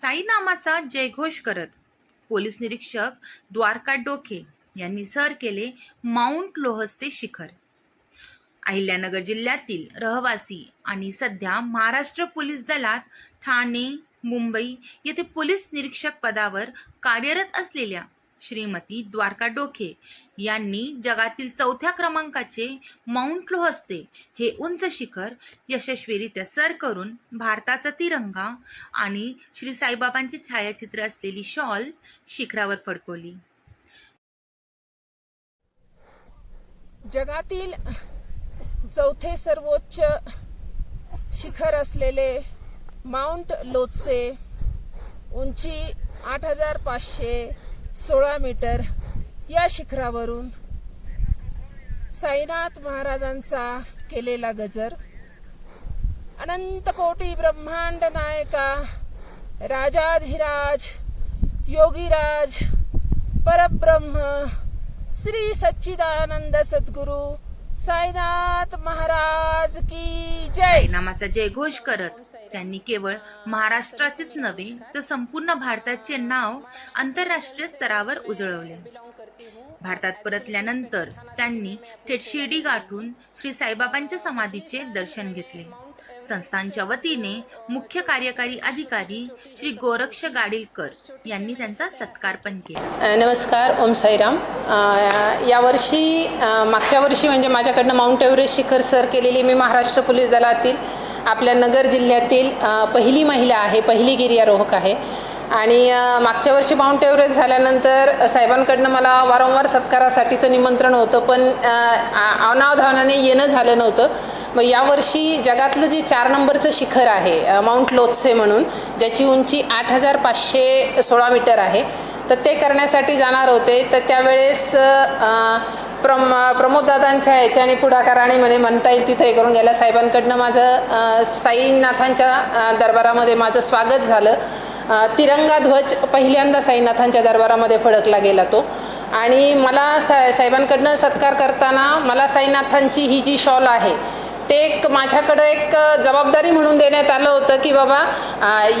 साईनामाचा जयघोष करत पोलीस निरीक्षक द्वारका डोके यांनी सर केले माउंट लोहस्ते शिखर. अहिल्यानगर जिल्ह्यातील रहवासी आणि सध्या महाराष्ट्र पोलीस दलात ठाणे मुंबई येथे पोलीस निरीक्षक पदावर कार्यरत असलेल्या श्रीमती द्वारका डोके यांनी जगातील चौथ्या क्रमांकाचे माउंट लोहस्ते हे उंच शिखर यशस्वीरित्या सर करून भारताचा तिरंगा आणि श्री साईबाबांचे छायाचित्र असलेली शॉल शिखरावर फडकवली. जगातील चौथे सर्वोच्च शिखर असलेले माउंट लोत्से उंची आठ हजार पाचशे सोळा मीटर या शिखरावरून साईनाथ महाराजांचा केलेला गजर. अनंत कोटी ब्रह्मांड नायका राजाधिराज योगीराज परब्रह्म श्री सच्चिदानंद सद्गुरु साईनाथ महाराज की नामाचा जयघोष करत. त्यांनी केवळ महाराष्ट्राचेच नव्हे तर संपूर्ण भारताचे नाव आंतरराष्ट्रीय स्तरावर उजळवले. भारतात परतल्यानंतर त्यांनी थेट शिर्डी गाठून श्री साईबाबांच्या समाधीचे दर्शन घेतले. संस्थांच्या वतीने मुख्य कार्यकारी अधिकारी श्री गोरक्ष गाडीलकर यांनी त्यांचा सत्कार पण केला. नमस्कार ओम साईराम. यावर्षी मागच्या वर्षी म्हणजे माझ्याकडनं माउंट एव्हरेस्ट शिखर सर केलेली मी महाराष्ट्र पोलीस दलातील आपल्या नगर जिल्ह्यातील पहिली महिला आहे पहिली गिर्यारोहक आहे. आणि मागच्या वर्षी माउंट एव्हरेस्ट झाल्यानंतर साहेबांकडनं मला वारंवार सत्कारासाठीचं निमंत्रण होतं पण अनावधानाने येणं झालं नव्हतं. मग यावर्षी जगातलं जे चार नंबरचं शिखर आहे माउंट लोत्से म्हणून ज्याची उंची आठ हजार पाचशे सोळा मीटर आहे तर ते करण्यासाठी जाणार होते. तर त्यावेळेस प्रम प्रमोददादांच्या ह्याच्याने पुढाकाराने म्हणे म्हणता येईल तिथे करून गेल्या साहेबांकडनं माझं साईनाथांच्या दरबारामध्ये माझं स्वागत झालं. तिरंगा ध्वज पहिल्यांदा साईनाथांच्या दरबारामध्ये फडकला गेला तो. आणि मला सा साहेबांकडनं सत्कार करताना मला साईनाथांची ही जी शॉल आहे ते एक माझ्याकडं एक जबाबदारी म्हणून देण्यात आलं होतं की बाबा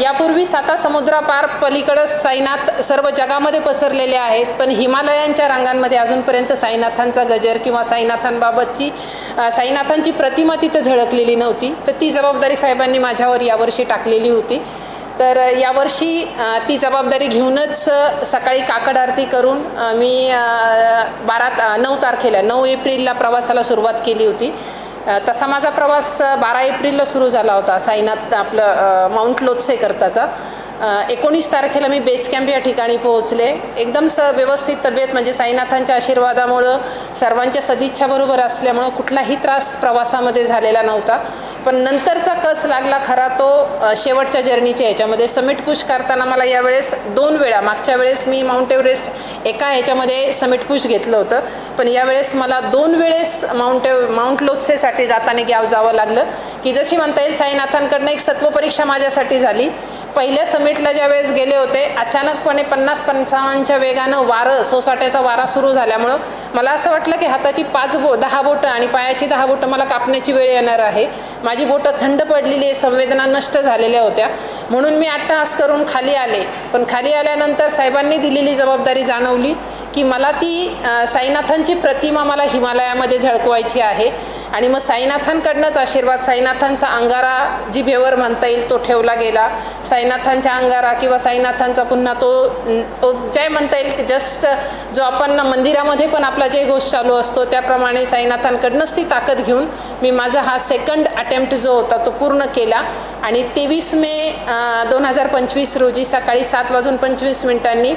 यापूर्वी साता समुद्रापार पलीकडं साईनाथ सर्व जगामध्ये पसरलेले आहेत पण हिमालयांच्या रांगांमध्ये अजूनपर्यंत साईनाथांचा गजर किंवा साईनाथांबाबतची साईनाथांची प्रतिमा तिथं झळकलेली नव्हती. तर ती जबाबदारी साहेबांनी माझ्यावर यावर्षी टाकलेली होती. तर यावर्षी ती जबाबदारी घेऊनच सकाळी काकड आरती करून मी बारा नऊ तारखेला नऊ एप्रिलला प्रवासाला सुरुवात केली होती. तसा माझा प्रवास बारा एप्रिलला सुरू झाला होता साईनाथ आपलं माउंट लोत्से करताचा एकोणीस तारखेला मी बेस कॅम्प या ठिकाणी पोहोचले. एकदम स व्यवस्थित तब्येत म्हणजे साईनाथांच्या आशीर्वादामुळं सर्वांच्या सदिच्छाबरोबर असल्यामुळं कुठलाही त्रास प्रवासामध्ये झालेला नव्हता. पण नंतरचा कस लागला खरा तो शेवटच्या जर्नीच्या याच्यामध्ये समिट पुश करताना मला यावेळेस दोन वेळा मागच्या वेळेस मी माउंट एव्हरेस्ट एका ह्याच्यामध्ये समिट पुश घेतलं होतं. पण यावेळेस मला दोन वेळेस माउंट एव माउंट लोत्सेसाठी जाताना गाव जावं लागलं. की जशी म्हणता येईल साईनाथांकडनं एक सत्वपरीक्षा माझ्यासाठी झाली. पहिल्या समिटला ज्या वेळेस गेले होते अचानकपणे पन्नास पंचावन्नच्या वेगानं वारं सोसाट्याचा वारा सुरू झाल्यामुळं मला असं वाटलं की हाताची पाच बो दहा बोटं आणि पायाची दहा बोटं मला कापण्याची वेळ येणार आहे. माझी बोटं थंड पडलेली आहे संवेदना नष्ट झालेल्या होत्या. म्हणून मी अट्टहास करून खाली आले. पण खाली आल्यानंतर साहेबांनी दिलेली जबाबदारी जाणवली की मला ती साईनाथांची प्रतिमा मला हिमालयामध्ये झळकवायची आहे. आणि मग साईनाथांकडनंच आशीर्वाद साईनाथांचा अंगारा जिभेवर म्हणता येईल तो ठेवला गेला. साईनाथांच्या अंगारा किंवा साईनाथांचा पुन्हा तो तो जय म्हणता येईल की जस्ट जो आपण मंदिरामध्ये पण आपला जय घोष चालू असतो त्याप्रमाणे साईनाथांकडनंच ती ताकद घेऊन मी माझा हा सेकंड अटेम्प्ट जो होता तो पूर्ण केला. आणि तेवीस मे दोन हजार पंचवीस रोजी सकाळी सात वाजून पंचवीस मिनिटांनी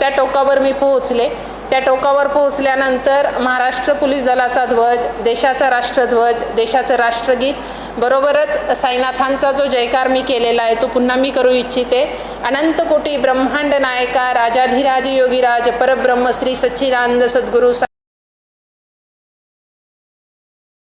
त्या टोकावर मी पोहोचले. त्या टोकावर पोहोचल्यानंतर महाराष्ट्र पोलीस दलाचा ध्वज देशाचा राष्ट्रध्वज देशाचं राष्ट्रगीत बरोबरच साईनाथांचा जो जयकार मी केलेला आहे तो पुन्हा मी करू इच्छिते. अनंत कोटी ब्रह्मांड नायका राजाधिराज योगीराज परब्रह्म श्री सच्चिदानंद सद्गुरू